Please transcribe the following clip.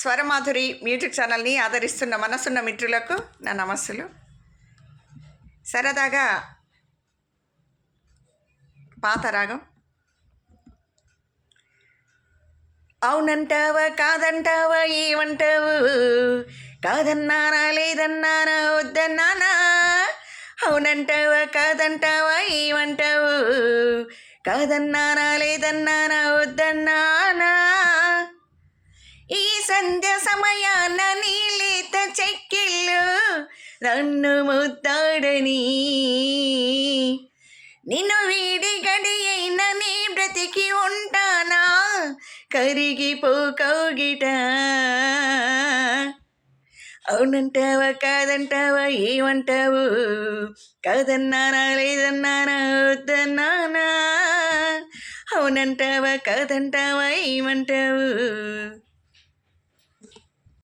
Swaramadhuri music ఛానల్ని ఆదరిస్తున్న మనసున్న మిత్రులకు నా నమస్సులు. సరదాగా పాత రాగం. అవునంటావా కాదంటావా ఏమంటావు? కాదన్నానా లేదన్నానా వద్దన్నానా? అవునంటావా కాదంటావా ఏమంటావు? కాదన్నానా లేదన్నానా వద్ద సంధ్య సమయాన నీలేత చెక్కిళ్ళు నన్ను ముద్దాడని. నిన్ను వీడి గడియైన నీ బ్రతికి ఉంటానా? కరిగిపోకౌగిట అవునంటావా కాదంటావా? ఏమంటావు? కాదన్నానా? లేదన్నానా? వద్దన్నానా? అవునంటావా? కాదంటావా? ఏమంటావు?